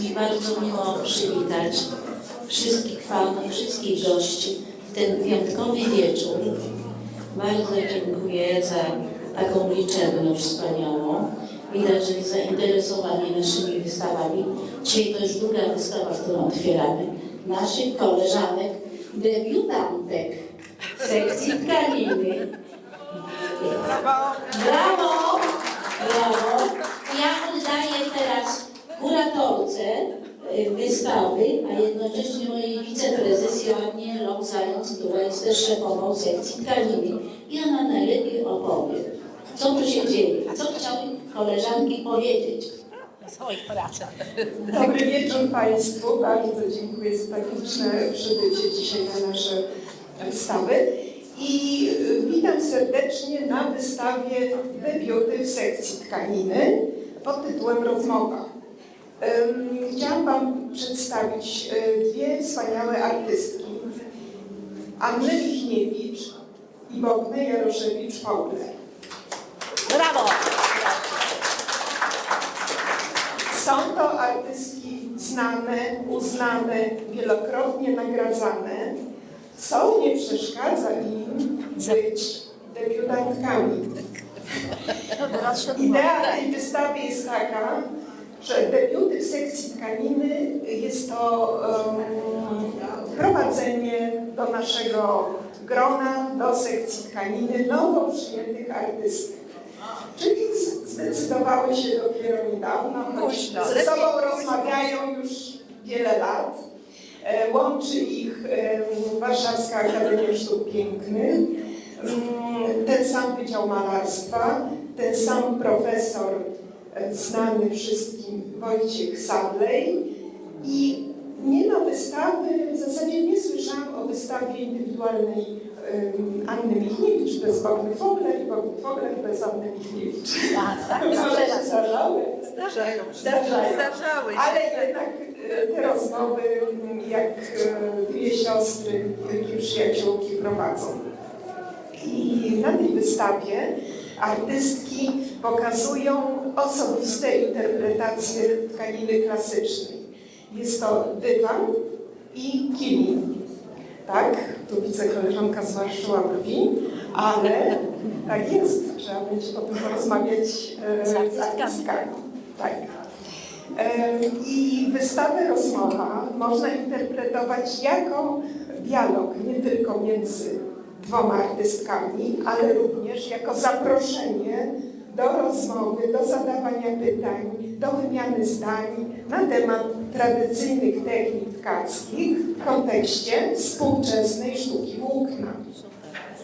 Mi bardzo miło przywitać wszystkich fanów, wszystkich gości w ten wyjątkowy wieczór. Bardzo dziękuję za taką liczebność wspaniałą. Widać, że jest zainteresowanie naszymi wystawami. Dzisiaj to już druga wystawa, którą otwieramy. Naszych koleżanek, debiutantek sekcji tkaniny. Brawo! Brawo! Ja oddaję teraz y, wystawy, a jednocześnie mojej wiceprezes Joannie Lok-Zając, która jest też szefową sekcji tkaniny. I ona najlepiej opowie, co tu się dzieje, co chciały koleżanki powiedzieć. Dobry wieczór Państwu. Bardzo dziękuję za tak liczne przybycie dzisiaj na nasze wystawy. I witam serdecznie na wystawie debiuty w sekcji tkaniny pod tytułem Rozmowa. Chciałam Wam przedstawić y, dwie wspaniałe artystki. Annę Michniewicz i Bognę Jaroszewicz-Faulę. Brawo! Są to artystki znane, uznane, wielokrotnie nagradzane, co nie przeszkadza im być debiutantkami. Idea tej wystawy jest taka, że debiuty w sekcji tkaniny jest to um, wprowadzenie do naszego grona, do sekcji tkaniny nowo przyjętych artystek. Czyli zdecydowały się dopiero niedawno, choć ze sobą rozmawiają już wiele lat. E, Łączy ich Warszawska Akademia Sztuk Pięknych, ten sam Wydział Malarstwa, ten sam profesor znany wszystkim Wojciech Sadlej i nie ma wystawy, w zasadzie nie słyszałam o wystawie indywidualnej Anny Michniewicz bez Bogny Fogler i Bogny Fogler bez Anny Michniewicz. Tak, tak, zdarzały. Zdarzają się. Zdarzają. Zdarzały się. Ale jednak e, te rozmowy, jak dwie siostry, wielkie przyjaciółki prowadzą. I na tej wystawie artystki pokazują osobiste interpretacje tkaniny klasycznej. Jest to dywan i kilim. Tak, tu widzę koleżanka zmarszczyła brwi, ale tak jest, trzeba będzie o tym porozmawiać e, Z artystkami. Tak. I wystawę rozmowa można interpretować jako dialog nie tylko między dwoma artystkami, ale również jako zaproszenie do rozmowy, do zadawania pytań, do wymiany zdań na temat tradycyjnych technik tkackich w kontekście współczesnej sztuki włókna.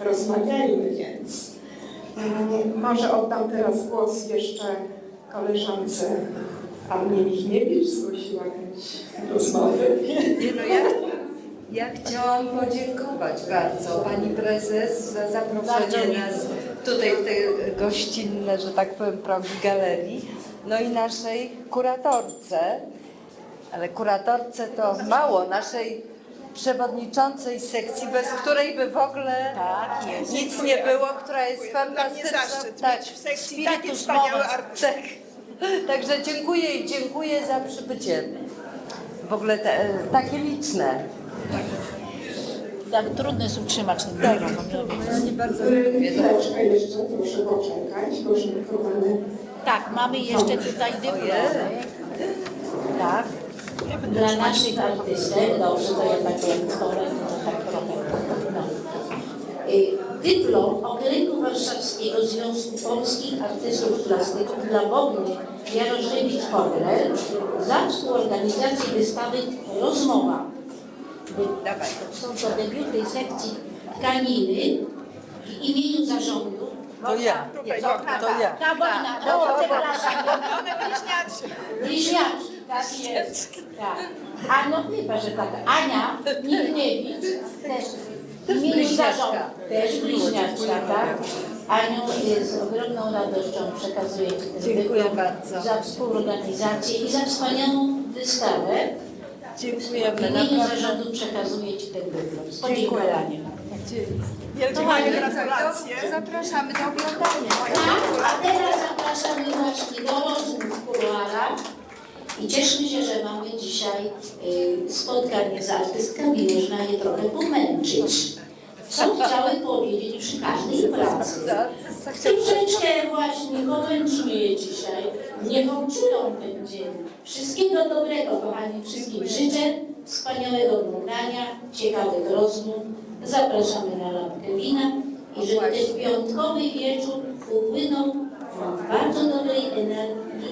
Rozmawiajmy więc. Może oddam teraz głos jeszcze koleżance Annie Michniewicz, zgłosiła chęć rozmowy. Nie, no ja, ja chciałam podziękować bardzo Pani Prezes za zaproszenie nas tutaj w te gościnne, że tak powiem, progi galerii. No i naszej kuratorce, ale kuratorce to mało, naszej przewodniczącej sekcji, bez której by w ogóle Tak, jest. nic nie było, która jest Dziękuję. Fantastyczna. tak, w sekcji moment. artysty. Tak. Także dziękuję i dziękuję za przybycie. W ogóle te, takie liczne. Tak, trudno jest utrzymać ten Tak, mikrofon. nie bardzo Chwileczkę jeszcze, proszę poczekać, bo mikrofony Tak, mamy jeszcze tutaj dyplom. Tak. Dla naszych artystek, dobrze, to ja tak powiem, stole, to tak trochę. No. Dyplom Okręgu Warszawskiego Związku Polskich Artystów Plastyków dla Bogny Jaroszewicz-Fogler za współorganizację wystawy Rozmowa. Dawaj. Są to debiuty sekcji tkaniny w imieniu zarządu. To ja. Tutaj To, to ja. Ta wojna, to przepraszam. One bliźniaczki. Bliźniaczki, tak jest. Tak. A no chyba, że tak. Ania Michniewicz też w imieniu zarządu. Też bliźniaczka, tak. Aniu, z ogromną radością przekazuję Ci ten Dziękuję bardzo. za współorganizację i za wspaniałą wystawę. W Dziękujemy. imieniu Naprawdę. zarządu przekazuję Ci ten dyplom. Z Dziękuję. podziękowaniem. Wielkie gratulacje. Zapraszamy do oglądania. Tak, a teraz zapraszamy właśnie do rozmów w kuluarach. I cieszmy się, że mamy dzisiaj y, spotkanie z artystkami, można je trochę pomęczyć. Co chciały powiedzieć przy każdej pracy. Troszeczkę właśnie je dzisiaj. Niech czują ten dzień. Wszystkiego dobrego, kochani, wszystkim życzę. Wspaniałego oglądania, ciekawych rozmów. Zapraszamy na lampkę wina i żeby ten piątkowy wieczór upłynął w bardzo dobrej energii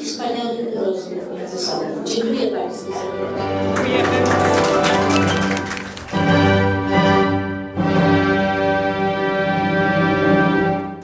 i wspaniałych rozmów między sobą. Dziękuję Państwu za.